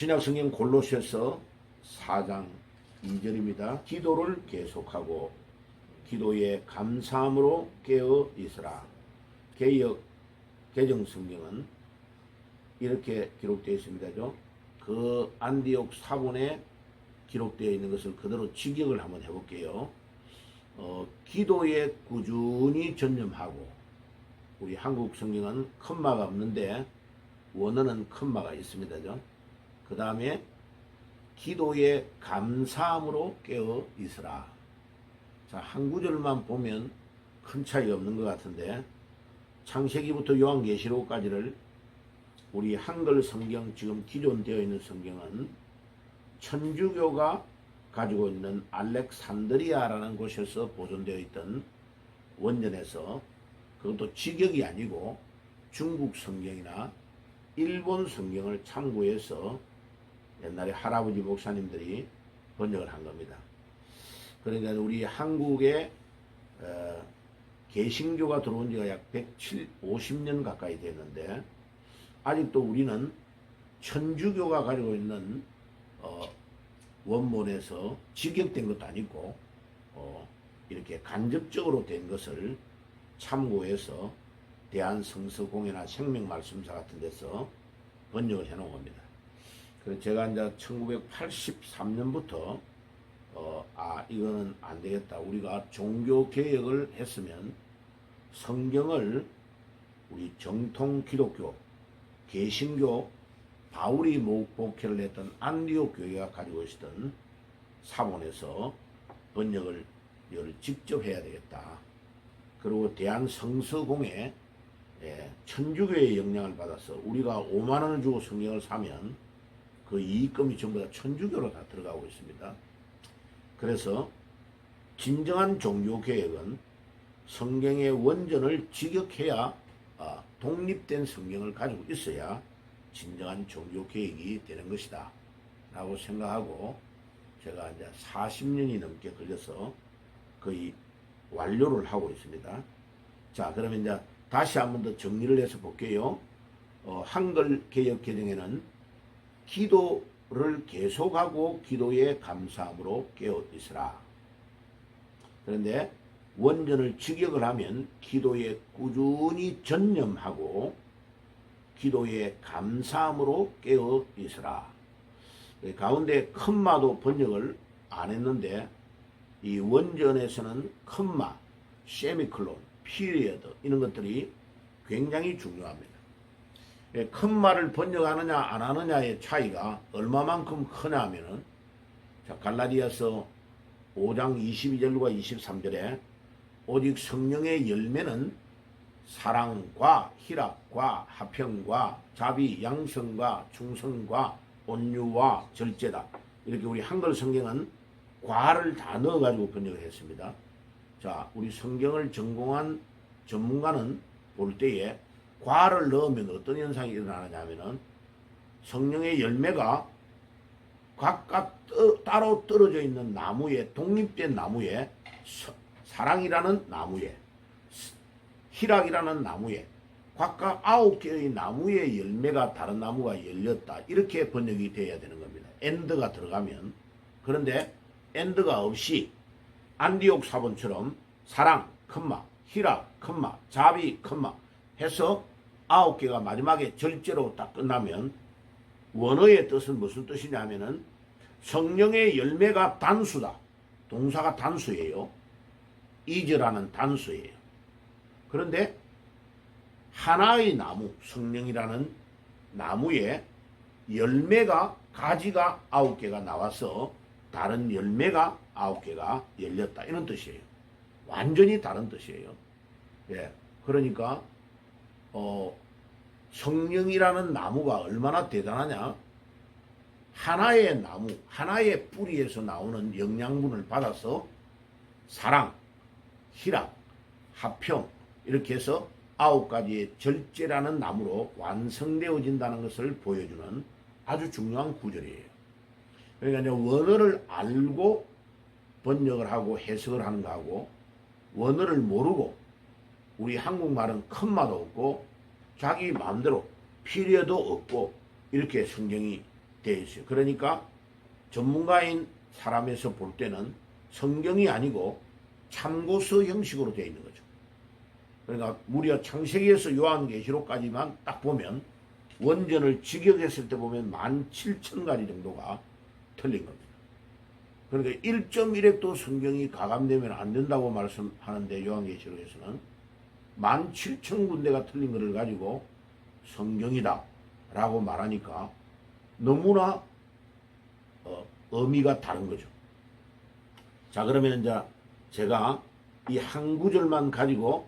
신약 성경 골로새서 4장 2절입니다. 기도를 계속하고 기도에 감사함으로 깨어 있으라. 개역 개정 성경은 이렇게 기록되어 있습니다죠. 그 안디옥 사본에 기록되어 있는 것을 그대로 직역을 한번 해볼게요. 어, 기도에 꾸준히 전념하고 우리 한국 성경은 컴마가 없는데 원어는 컴마가 있습니다죠. 그 다음에 기도에 감사함으로 깨어 있으라. 자, 한 구절만 보면 큰 차이 없는 것 같은데 창세기부터 요한계시록까지를 우리 한글 성경 지금 기존되어 있는 성경은 천주교가 가지고 있는 알렉산드리아라는 곳에서 보존되어 있던 원전에서 그것도 직역이 아니고 중국 성경이나 일본 성경을 참고해서 옛날에 할아버지 목사님들이 번역을 한 겁니다. 그러니까 우리 한국에 어, 개신교가 들어온 지가 약 107, 50년 가까이 됐는데 아직도 우리는 천주교가 가지고 있는 어, 원문에서 직역된 것도 아니고 어, 이렇게 간접적으로 된 것을 참고해서 대한성서공회나 생명말씀사 같은 데서 번역을 해놓은 겁니다. 그래서 제가 이제 1983년부터 어, 아 이거는 안 되겠다. 우리가 종교 개혁을 했으면 성경을 우리 정통 기독교, 개신교, 바울이 목복회를 했던 안디옥 교회가 가지고 있었던 사본에서 번역을 직접 해야 되겠다. 그리고 대한 성서공회 예, 천주교의 영향을 받아서 우리가 5만 원을 주고 성경을 사면 그 이익금이 전부 다 천주교로 다 들어가고 있습니다. 그래서 진정한 종교 개혁은 성경의 원전을 직역해야 아, 독립된 성경을 가지고 있어야 진정한 종교 개혁이 되는 것이다. 라고 생각하고 제가 이제 40년이 넘게 걸려서 거의 완료를 하고 있습니다. 자, 그러면 이제 다시 한 번 더 정리를 해서 볼게요. 어, 한글 개혁 개정에는 기도를 계속하고 기도에 감사함으로 깨어 있으라. 그런데 원전을 직역을 하면 기도에 꾸준히 전념하고 기도에 감사함으로 깨어 있으라. 예, 가운데 컴마도 번역을 안 했는데 이 원전에서는 컴마, 세미클론, 피리어드 이런 것들이 굉장히 중요합니다. 예, 컴마를 번역하느냐 안 하느냐의 차이가 얼마만큼 크냐 하면은 자, 갈라디아서 5장 22절과 23절에 오직 성령의 열매는 사랑과 희락과 화평과 자비, 양성과 충성과 온유와 절제다. 이렇게 우리 한글 성경은 과를 다 넣어가지고 번역을 했습니다. 자, 우리 성경을 전공한 전문가는 볼 때에 과를 넣으면 어떤 현상이 일어나느냐 하면은 성령의 열매가 각각 떠- 따로 떨어져 있는 나무에 독립된 나무에 서- 사랑이라는 나무에 스- 희락이라는 나무에 각각 아홉 개의 나무의 열매가 다른 나무가 열렸다 이렇게 번역이 돼야 되는 겁니다. 엔드가 들어가면 그런데 엔드가 없이 안디옥 사본처럼 사랑 컴마 희락 컴마 자비 컴마 해서 아홉 개가 마지막에 절제로 딱 끝나면 원어의 뜻은 무슨 뜻이냐면은 성령의 열매가 단수다. 동사가 단수예요. 이절하는 단수예요. 그런데 하나의 나무, 성령이라는 나무에 열매가 가지가 아홉 개가 나와서 다른 열매가 아홉 개가 열렸다 이런 뜻이에요. 완전히 다른 뜻이에요. 예, 그러니까 어, 성령이라는 나무가 얼마나 대단하냐? 하나의 나무, 하나의 뿌리에서 나오는 영양분을 받아서 사랑, 희락, 화평 이렇게 해서 아홉 가지의 절제라는 나무로 완성되어진다는 것을 보여주는 아주 중요한 구절이에요. 그러니까 이제 원어를 알고 번역을 하고 해석을 하는 거하고 원어를 모르고 우리 한국말은 컴마도 없고 자기 마음대로 필요도 없고 이렇게 성경이 되어 있어요. 그러니까 전문가인 사람에서 볼 때는 성경이 아니고 참고서 형식으로 되어 있는 거죠. 그러니까 무려 창세기에서 요한계시록까지만 딱 보면 원전을 직역했을 때 보면 17,000가지 정도가 틀린 겁니다. 그러니까 1.1획도 성경이 가감되면 안 된다고 말씀하는데 요한계시록에서는 17,000 군데가 틀린 것을 가지고 성경이다 라고 말하니까 너무나 어, 의미가 다른 거죠. 자 그러면 이제 제가 이 한 구절만 가지고